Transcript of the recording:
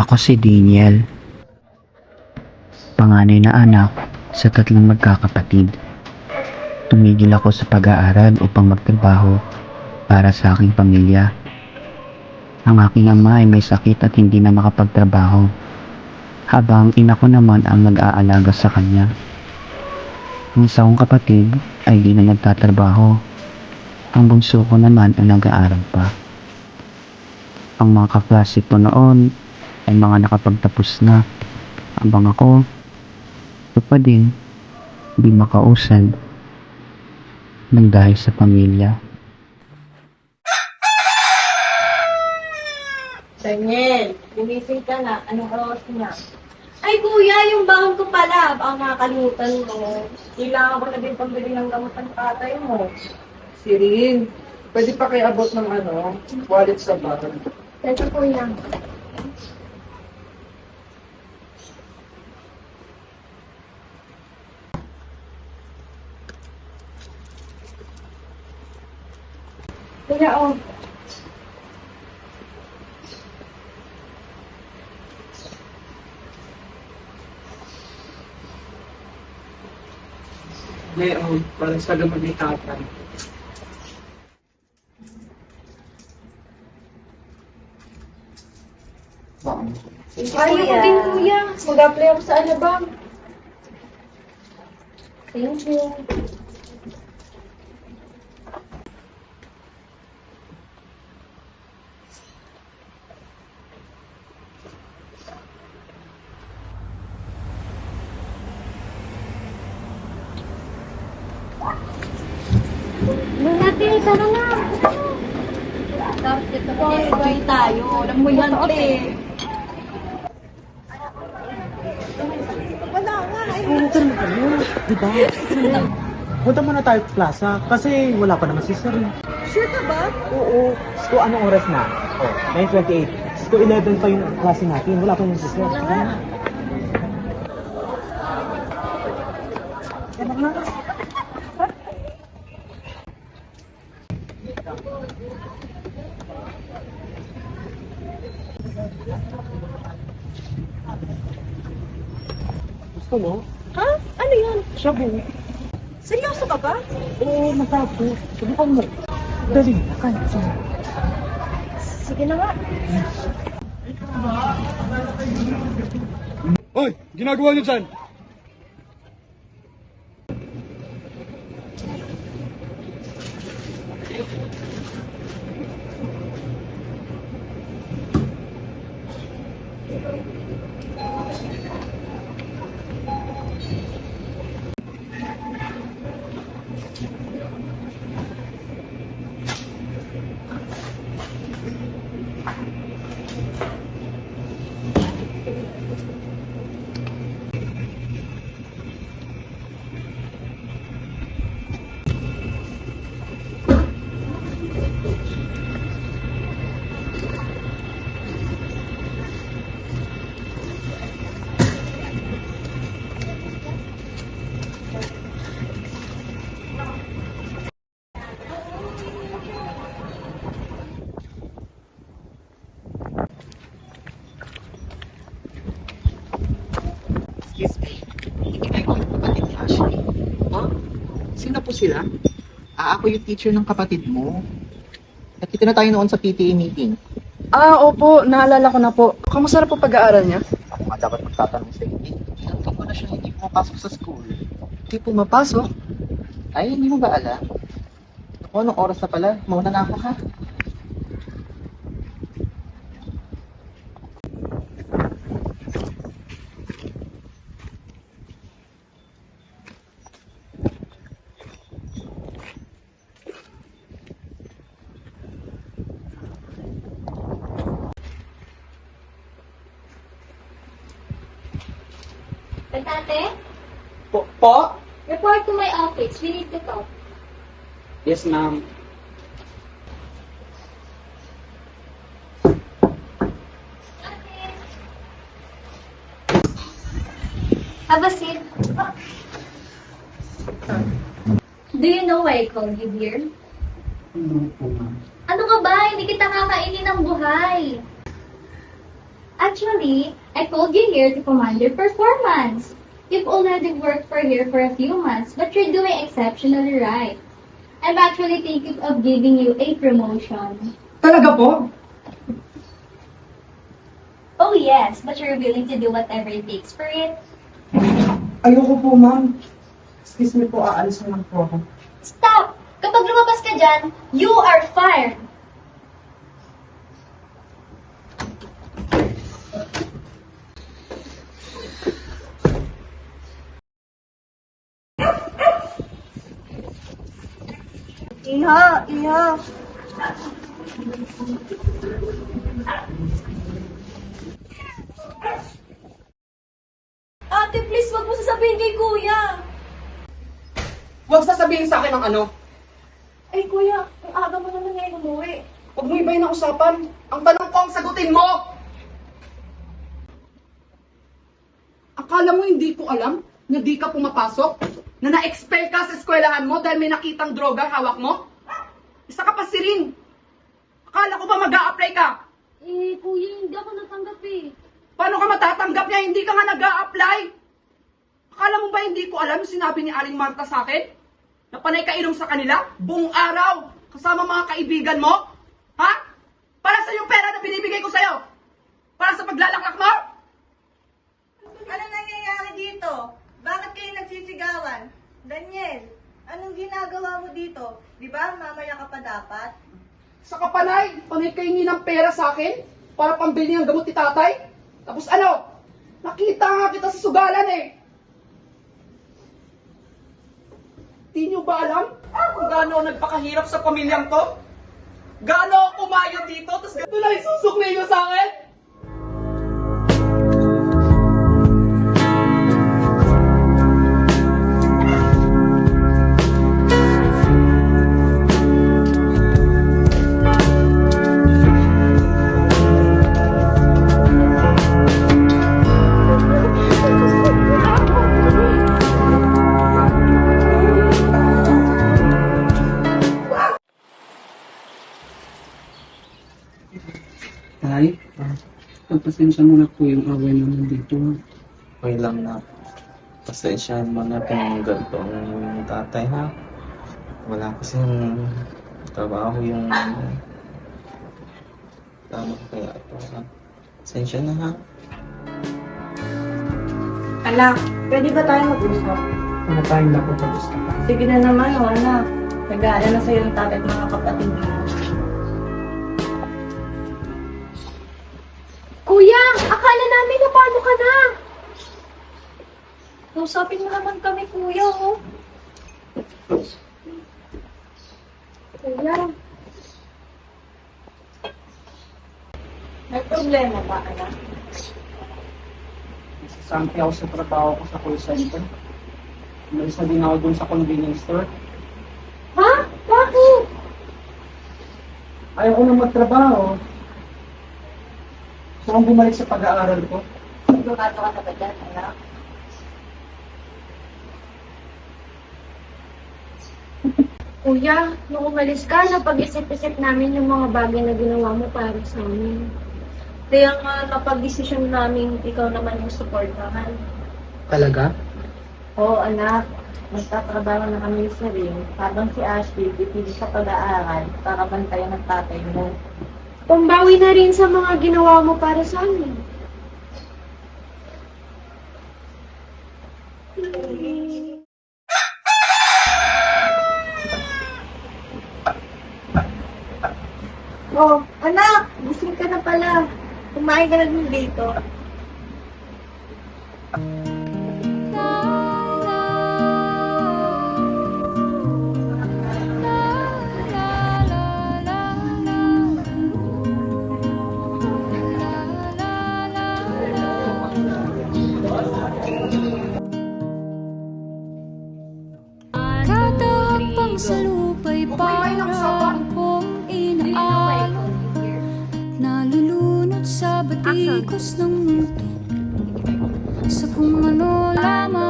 Ako si Daniel. Panganay na anak sa tatlong magkakapatid. Tumigil ako sa pag-aaral upang magtrabaho para sa aking pamilya. Ang aking ama ay may sakit at hindi na makapagtrabaho. Habang ina ko naman ang nag-aalaga sa kanya. Ang isa kong kapatid ay di na nagtatrabaho. Ang bunso ko naman ay nag-aaral pa. Ang mga kaklase ko noon ay mga nakapagtapos na. Habang ako, ito pa din, di makausad ng dahil sa pamilya. Daniel, gumising ka na. Anong oras na? Ay, kuya, yung bangon ko pala. Baka makakalimutan mo. Kailangan ko na din pambili ng gamot ng tatay mo. Sirin, pwede pa kayo abot ng ano, wallet sa bar. Thank you, kuya. Kuya, oh. Ngayon, para sa gamot ni tatay. Ay, ako din, kuya. Mag-apply ako sa Alabang. Thank you. Lunati, tara na. Tapos ito po, enjoy tayo. Alam mo yan, te. Pumunta na kayo, di ba? Punta muna tayo sa plaza kasi wala pa naman si Sir. Sure ka ba? Oo. So, anong oras na? Oh, 9.28. So, 11 pa yung klase natin. Wala pa yung si Sir. Tara na. Gusto mo? Ha? Ano yan? Shabu. Seryoso ka ba? Oo, matapos. Subukan mo. Dali, kain. Sige. Sige na nga. Hoy, ginagawa niyo dyan? Po sila? Ah, ako yung teacher ng kapatid mo. Nakita na tayo noon sa PTA meeting. Ah, opo. Naalala ko na po. Kamusta na po pag-aaral niya? Ako nga dapat magtatanong sa. Eh, ilang taon ko na siya hindi pumapasok sa school. Hindi po mapasok. Ay, hindi mo ba alam? Ako, anong oras na pala? Mauna na ako ha. Tate, Po? po? report to my office. We need to talk. Yes, ma'am. Have a seat. Do you know why I called you here? Ano po, ma'am? Ano ka ba? Hindi kita kakainin ng buhay. Actually, I called you here to command your performance. You've already worked for here for a few months, but you're doing exceptionally right. I'm actually thinking of giving you a promotion. Talaga po? Oh yes, but you're willing to do whatever it takes for it. Ayoko po, ma'am. Excuse me po, aalis na lang po ako. Stop! Kapag lumabas ka dyan, you are fired! Iha, iha. Ate, please, wag mo sasabihin kay kuya. Huwag sasabihin sa akin ng ano. Ay, kuya, ang aga mo naman ngayon umuwi. Huwag mo iba yung usapan. Ang tanong ko ang sagutin mo! Akala mo hindi ko alam na di ka pumapasok? Na na-expel ka sa eskwelahan mo dahil may nakitang droga hawak mo? Isa ka pa si Rin. Akala ko ba mag apply ka? Eh, kuya, hindi ako natanggap eh. Paano ka matatanggap niya? Hindi ka nga nag apply Akala mo ba hindi ko alam yung sinabi ni Aling Marta sa akin? Na panay ka ilong sa kanila? Buong araw! Kasama mga kaibigan mo? Ha? Para sa yung pera na binibigay ko sa'yo? Para sa paglalaklak mo? Ano nangyayari dito? Kayo? Daniel, anong ginagawa mo dito? Di ba, mamaya ka pa dapat? Sa kapanay, panay kahingi ng pera sa akin? Para pambili ng gamot ni tatay? Tapos ano? Nakita nga kita sa sugalan eh! Di nyo ba alam kung gaano ako nagpakahirap sa pamilyang to? Gaano ako kumayo dito, tapos ganito lang isusukli nyo sa akin? Pagpasensya mo na po yung away naman dito. Okay lang na. Pasensyahan mo na kung ganito ang tatay ha. Wala kasing trabaho yung tama kaya ito ha. Pasensya na ha. Anak, pwede ba tayo mag-usap? Ano tayong dapat pag-usapan? Sige na naman, o anak. Nag-aalala na sa'yo ng tatay at mga kapatid mo. Ka na? Kausapin mo naman kami, kuya, oh. Kuya, May problema ba, anak? Nasasampi ako sa trabaho ko sa call center. Umalis na din ako dun sa convenience store. ha? Bakit? Ayaw ko na magtrabaho. Gusto kong bumalik sa pag-aaral ko. Sigurado ka na ba dyan, anak? Kuya, nung umalis ka, napag-isip-isip namin yung mga bagay na ginawa mo para sa amin. Kaya nga, napag-desisyon namin ikaw naman yung supportahan. Talaga? Oo, anak. Magtatrabaho na kami sa rin habang si Ashley pipili sa pag-aaral para bantayan ng tatay mo. Pambawi na rin sa mga ginawa mo para sa amin. Oh, anak! Gising ka na pala. Kumain ka na dito. Batikos ng mundo Sa kung ano lamang